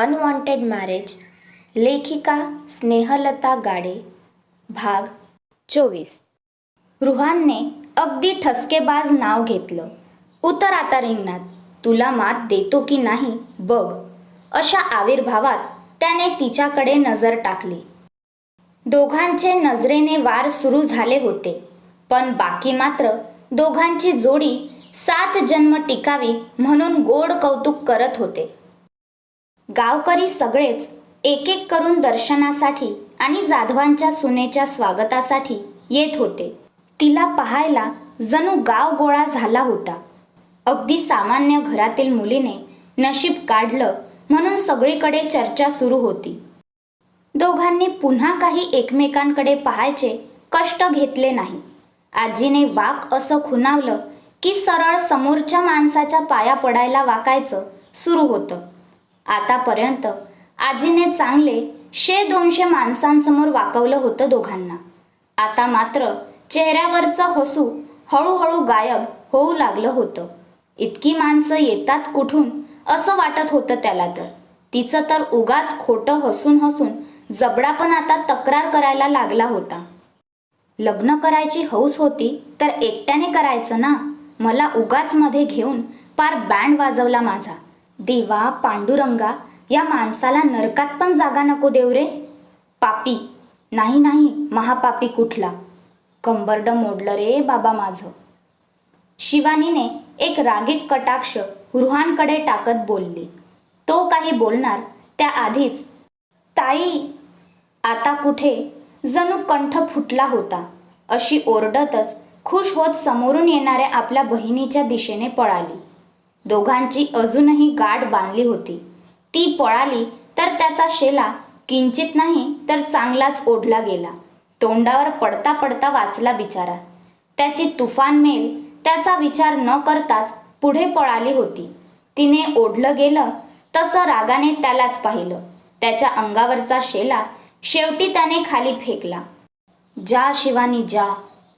Unwanted marriage लेखिका स्नेहलता गाडे भाग चोवीस. रुहानने अगदी ठसकेबाज नाव घेतलं. उतर आता रिंगणात. तुला मात देतो की नाही बघ. अशा आविर्भावात त्याने तिच्याकडे नजर टाकली. दोघांचे नजरेने वार सुरू झाले होते पण बाकी मात्र दोघांची जोडी सात जन्म टिकावी म्हणून गोड कौतुक करत होते. गावकरी सगळेच एक एक करून दर्शनासाठी आणि जाधवांच्या सुनेच्या स्वागतासाठी येत होते. तिला पाहायला जणू गाव गोळा झाला होता. अगदी सामान्य घरातील मुलीने नशीब काढलं म्हणून सगळीकडे चर्चा सुरू होती. दोघांनी पुन्हा काही एकमेकांकडे पाहायचे कष्ट घेतले नाही. आजीने वाक असं खुणावलं की सरळ समोरच्या माणसाच्या पाया पडायला वाकायचं सुरू होतं. आतापर्यंत आजीने चांगले शे दोनशे माणसांसमोर वाकवलं होतं दोघांना. आता मात्र चेहऱ्यावरचं हसू हळूहळू गायब होऊ लागलं होतं. इतकी माणसं येतात कुठून असं वाटत होतं त्याला तर. तिचं तर उगाच खोटं हसून हसून जबडा पण आता तक्रार करायला लागला होता. लग्न करायची हौस होती तर एकट्याने करायचं ना? मला उगाच मध्ये घेऊन पार बँड वाजवला माझा. देवा पांडुरंगा या माणसाला नरकात पण जागा नको देव रे. पापी नाही नाही महापापी कुठला? कंबरड मोडलं रे बाबा माझं. शिवानीने एक रागीट कटाक्ष रुहानकडे टाकत बोलली. तो काही बोलणार त्याआधीच ताई आता कुठे? जणू कंठ फुटला होता. अशी ओरडतच खुश होत समोरून येणाऱ्या आपल्या बहिणीच्या दिशेने पळाली. दोघांची अजूनही गाठ बांधली होती. ती पळाली तर त्याचा शेला किंचित नाही तर चांगलाच ओढला गेला. तोंडावर पडता पडता वाचला बिचारा. त्याची तुफान मेल त्याचा विचार न करताच पुढे पळाली होती. तिने ओढलं गेलं तसं रागाने त्यालाच पाहिलं. त्याच्या अंगावरचा शेला शेवटी त्याने खाली फेकला. जा शिवानी जा.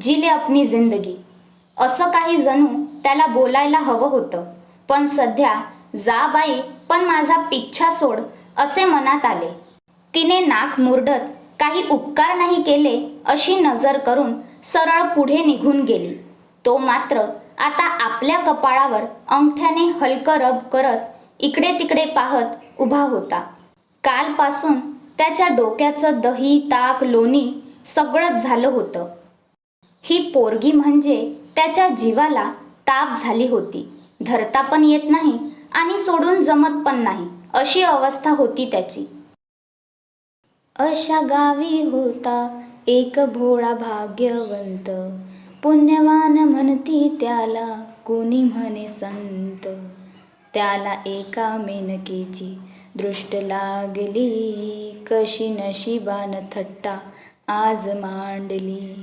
जिले अपनी जिंदगी. असं काही जणू त्याला बोलायला हवं होतं. पण सध्या जा बाई पण माझा पिच्छा सोड असे मनात आले. तिने नाक मुरडत काही उपकार नाही केले अशी नजर करून सरळ पुढे निघून गेली. तो मात्र आता आपल्या कपाळावर अंगठ्याने हलकं रब करत इकडे तिकडे पाहत उभा होता. कालपासून त्याच्या डोक्याचं दही ताक लोणी सगळंच झालं होतं. ही पोरगी म्हणजे त्याच्या जीवाला ताप झाली होती. धरता पण येत नाही आणि सोडून जमत पण नाही. अशी अवस्था होती त्याची. अशा गावी होता एक भोळा भाग्यवंत. पुण्यवान म्हणती त्याला कोणी म्हणे संत. त्याला एका मेनकेची दृष्ट लागली. कशी नशिबान थट्टा आज मांडली.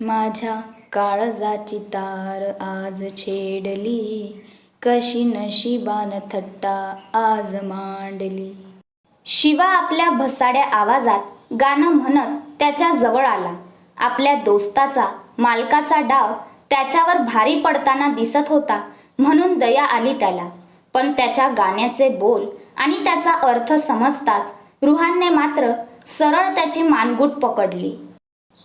माझ्या काळजाची तार आज छेडली. कशी नशिबान थट्टा आज मांडली. शिवा आपल्या भसाड्या आवाजात गाणं म्हणत त्याच्याजवळ आला. आपल्या दोस्ताचा मालकाचा डाव त्याच्यावर भारी पडताना दिसत होता म्हणून दया आली त्याला. पण त्याच्या गाण्याचे बोल आणि त्याचा अर्थ समजताच रुहानने मात्र सरळ त्याची मानगूट पकडली.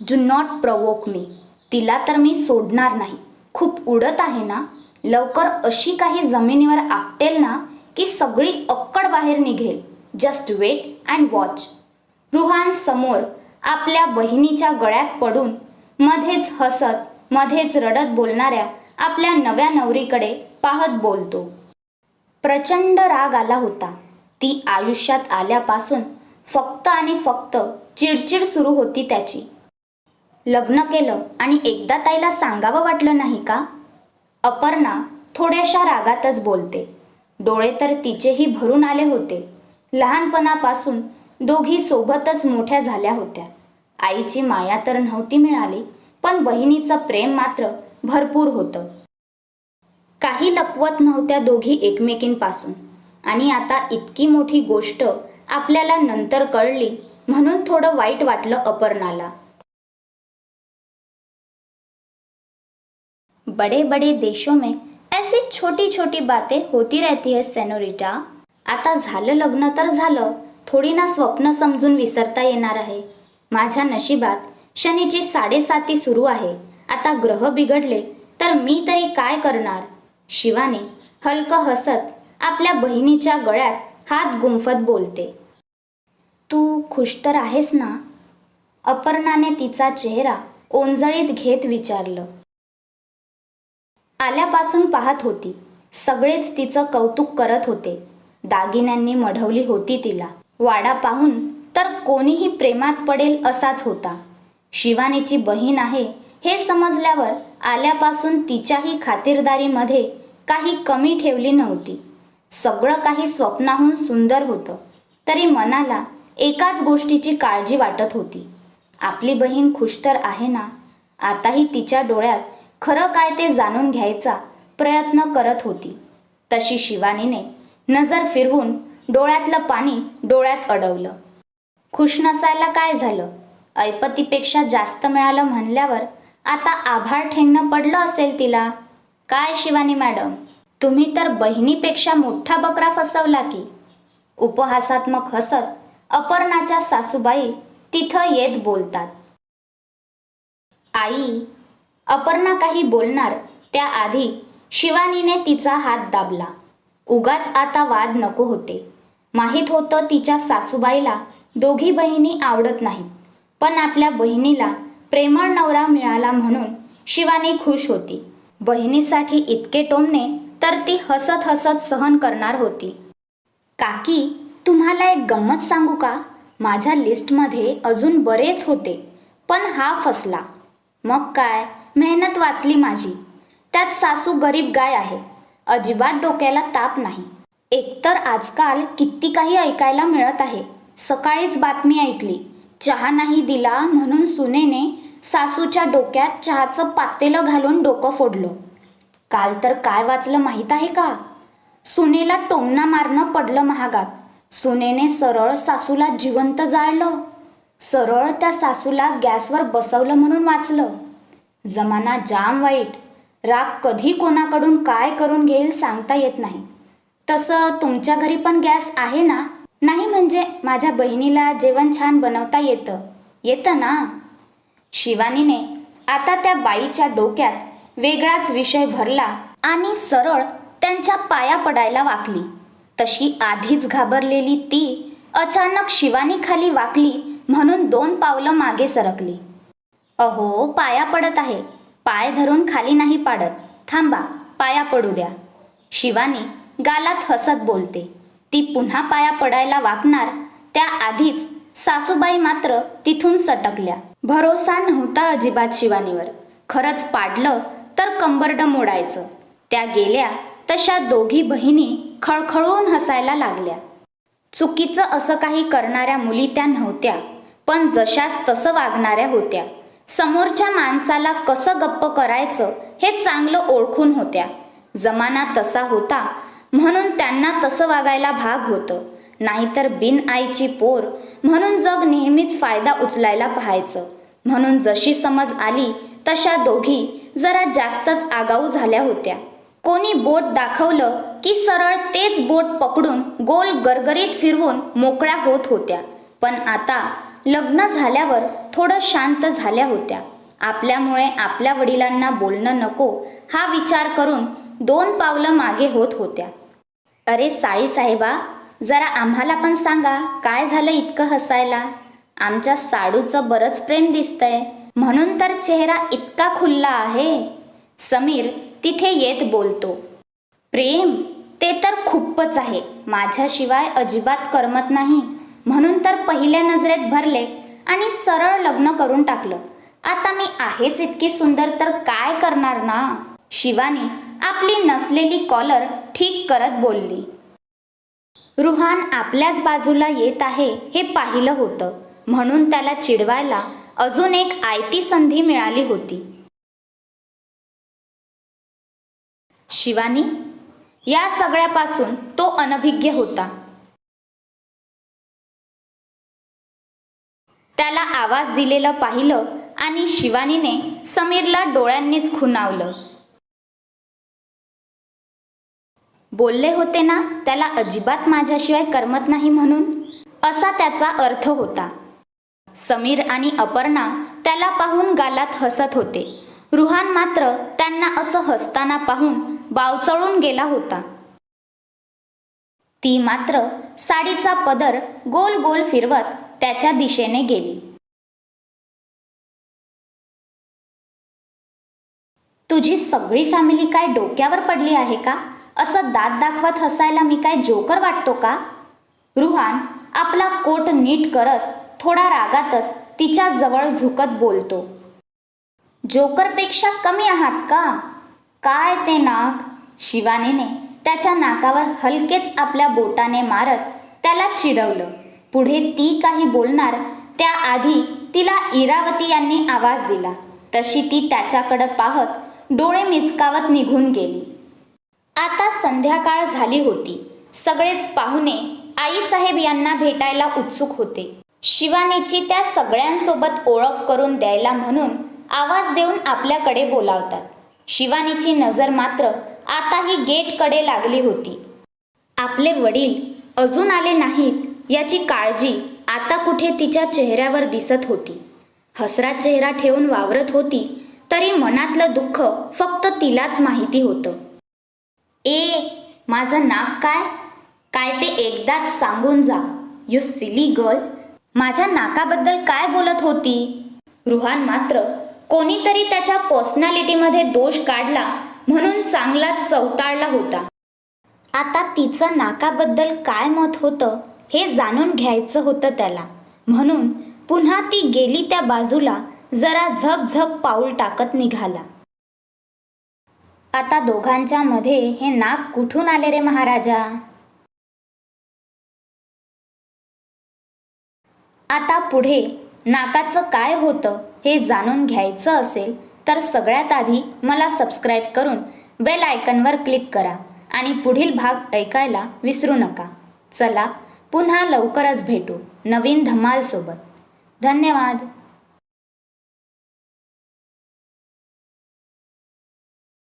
डू नॉट प्रवोक मी तिला तर मी सोडणार नाही. खूप उडत आहे ना? लवकर अशी काही जमिनीवर आपटेल ना की सगळी अक्कड बाहेर निघेल. Just wait and watch Ruhan समोर आपल्या बहिणीच्या गळ्यात पडून मध्येच हसत मध्येच रडत बोलणाऱ्या आपल्या नव्या नवरीकडे पाहत बोलतो. प्रचंड राग आला होता. ती आयुष्यात आल्यापासून फक्त आणि फक्त चिडचिड सुरू होती त्याची. लग्न केलं आणि एकदा ताईला सांगावं वाटलं नाही का? अपर्णा थोड्याशा रागातच बोलते. डोळे तर तिचेही भरून आले होते. लहानपणापासून दोघी सोबतच मोठ्या झाल्या होत्या. आईची माया तर नव्हती मिळाली पण बहिणीचं प्रेम मात्र भरपूर होतं. काही लपवत नव्हत्या दोघी एकमेकींपासून. आणि आता इतकी मोठी गोष्ट आपल्याला नंतर कळली म्हणून थोडं वाईट वाटलं अपर्णाला. बड़े बड़े देशों में ऐसी छोटी छोटी बातें होती रहती है सेनोरिटा। आता झालं लग्न तर झालं थोडी ना स्वप्न समजून विसरता येणार आहे. माझ्या नशिबात शनीची साडेसाती सुरू आहे. आता ग्रह बिघडले तर मी तरी काय करणार? शिवानी हलकं हसत आपल्या बहिणीच्या गळ्यात हात गुंफत बोलते. तू खुश तर आहेस ना? अपर्णाने तिचा चेहरा ओंजळीत घेत विचारलं. आल्यापासून पाहत होती. सगळेच तिचं कौतुक करत होते. दागिन्यांनी मढवली होती तिला. वाडा पाहून तर कोणीही प्रेमात पडेल असाच होता. शिवानीची बहीण आहे हे समजल्यावर आल्यापासून तिच्याही खातिरदारीमध्ये काही कमी ठेवली नव्हती. सगळं काही स्वप्नाहून सुंदर होतं. तरी मनाला एकाच गोष्टीची काळजी वाटत होती. आपली बहीण खुश तर आहे ना? आताही तिच्या डोळ्यात खरं काय ते जाणून घ्यायचा प्रयत्न करत होती. तशी शिवानीने नजर फिरवून डोळ्यातलं पाणी डोळ्यात अडवलं. खुश नसायला काय झालं? ऐपतीपेक्षा जास्त मिळालं म्हणल्यावर आता आभार ठेंगणं पडलं असेल तिला. काय शिवानी मॅडम तुम्ही तर बहिणीपेक्षा मोठा बकरा फसवला की. उपहासात्मक हसत अपर्णाच्या सासूबाई तिथं येत बोलतात. आई अपर्णा काही बोलणार त्याआधी शिवानीने तिचा हात दाबला. उगाच आता वाद नको होते. माहीत होतं तिच्या सासूबाईला दोघी बहिणी आवडत नाहीत पण आपल्या बहिणीला प्रेमळ नवरा मिळाला म्हणून शिवानी खुश होती. बहिणीसाठी इतके टोमणे तर ती हसत हसत सहन करणार होती. काकी तुम्हाला एक गंमत सांगू का? माझ्या लिस्टमध्ये अजून बरेच होते पण हा फसला. मग काय? मेहनत वाचली माझी. त्यात सासू गरीब गाय आहे. अजिबात डोक्याला ताप नाही. एकतर आजकाल किती काही ऐकायला मिळत आहे. सकाळीच बातमी ऐकली. चहा नाही दिला म्हणून सुनेने सासूच्या डोक्यात चहाचं पातेलं घालून डोकं फोडलं. काल तर काय वाचलं माहीत आहे का? सुनेला टोमना मारणं पडलं महागात. सुनेने सरळ सासूला जिवंत जाळलं. सरळ त्या सासूला गॅसवर बसवलं म्हणून वाचलं. जमाना जाम वाईट. राग कधी कोणाकडून काय करून घेईल सांगता येत नाही. तसं तुमच्या घरी पण गॅस आहे ना? नाही म्हणजे माझ्या बहिणीला जेवण छान बनवता येतं. येतं ना? शिवानीने आता त्या बाईच्या डोक्यात वेगळाच विषय भरला आणि सरळ त्यांच्या पाया पडायला वाकली. तशी आधीच घाबरलेली ती अचानक शिवानी खाली वाकली म्हणून दोन पावलं मागे सरकली. अहो पाया पडत आहे. पाय धरून खाली नाही पाडत. थांबा पाया पडू द्या. शिवानी गालात हसत बोलते. ती पुन्हा पाया पडायला वाकणार. त्याआधीच सासूबाई मात्र तिथून सटकल्या. भरोसा नव्हता अजिबात शिवानीवर. खरंच पाडलं तर कंबरड मोडायचं. त्या गेल्या तशा दोघी बहिणी खळखळून हसायला लागल्या. चुकीचं असं काही करणाऱ्या मुली त्या नव्हत्या पण जशास तसं वागणाऱ्या होत्या. समोरच्या माणसाला कसं गप्प करायचं हे चांगलं ओळखून होत्या. जमाना तसा होता म्हणून त्यांना तसं वागायला भाग होतं. नाहीतर बिन आईची पोर म्हणून जग नेहमीच फायदा उचलायला पाहायचं. म्हणून जशी समज आली तशा दोघी जरा जास्तच आगाऊ झाल्या होत्या. कोणी बोट दाखवलं की सरळ तेच बोट पकडून गोल गरगरीत फिरवून मोकळ्या होत होत्या. पण आता लग्न झाल्यावर थोडं शांत झाल्या होत्या. आपल्यामुळे आपल्या वडिलांना बोलणं नको हा विचार करून दोन पावलं मागे होत होत्या. अरे साळी साहेबा जरा आम्हाला पण सांगा काय झालं इतकं हसायला? आमच्या साडूचं बरंच प्रेम दिसतंय. म्हणून तर चेहरा इतका खुल्ला आहे. समीर तिथे येत बोलतो. प्रेम? ते तर खूपच आहे. माझ्याशिवाय अजिबात करमत नाही. म्हणून तर पहिल्या नजरेत भरले आणि सरळ लग्न करून टाकलं. आता मी आहेच इतकी सुंदर तर काय करणार ना? शिवानी आपली नसलेली कॉलर ठीक करत बोलली. रुहान आपल्याच बाजूला येत आहे हे पाहिलं होतं. म्हणून त्याला चिडवायला अजून एक आयती संधी मिळाली होती. शिवानी या सगळ्यापासून तो अनभिज्ञ होता. त्याला आवाज दिलेलं पाहिलं आणि शिवानीने समीरला डोळ्यांनीच खुणावलं. बोलले होते ना त्याला अजिबात माझ्याशिवाय करमत नाही म्हणून? असा त्याचा अर्थ होता. समीर आणि अपर्णा त्याला पाहून गालात हसत होते. रुहान मात्र त्यांना असं हसताना पाहून बावचळून गेला होता. ती मात्र साडीचा पदर गोल गोल फिरवत त्याच्या दिशेने गेली. तुझी सगळी फॅमिली काय डोक्यावर पडली आहे का? असं दात दाखवत हसायला मी काय जोकर वाटतो का? रुहान आपला कोट नीट करत थोडा रागातच तिच्या जवळ झुकत बोलतो. जोकरपेक्षा कमी आहात का? काय ते नाक? शिवानीने त्याच्या नाकावर हलकेच आपल्या बोटाने मारत त्याला चिडवलं. पुढे ती काही बोलणार त्याआधी तिला इरावती यांनी आवाज दिला. तशी ती त्याच्याकडं पाहत डोळे मिचकावत निघून गेली. आता संध्याकाळ झाली होती. सगळेच पाहुणे आईसाहेब यांना भेटायला उत्सुक होते. शिवानीची त्या सगळ्यांसोबत ओळख करून द्यायला म्हणून आवाज देऊन आपल्याकडे बोलावतात. शिवानीची नजर मात्र आताही गेटकडे लागली होती. आपले वडील अजून आले नाहीत. याची काळजी आता कुठे तिच्या चेहऱ्यावर दिसत होती. हसरा चेहरा ठेवून वावरत होती तरी मनातलं दुःख फक्त तिलाच माहिती होतं. ए माझं नाक काय? काय ते एकदाच सांगून जा. You silly girl. माझ्या नाकाबद्दल काय बोलत होती? रुहान मात्र कोणीतरी त्याच्या पर्सनॅलिटीमध्ये दोष काढला म्हणून चांगला चवताळला होता. आता तिचं नाकाबद्दल काय मत होतं? हे जाणून घ्यायचं होतं त्याला. म्हणून पुन्हा ती गेली त्या बाजूला जरा झप झप पाऊल टाकत निघाला. आता दोघांच्या मध्ये हे नाक कुठून आले रे महाराजा? आता पुढे नाकाचं काय होतं हे जाणून घ्यायचं असेल तर सगळ्यात आधी मला सबस्क्राईब करून बेल आयकनवर क्लिक करा आणि पुढील भाग ऐकायला विसरू नका. चला पुन्हा लवकरच भेटू. नवीन धमालसोबत धन्यवाद.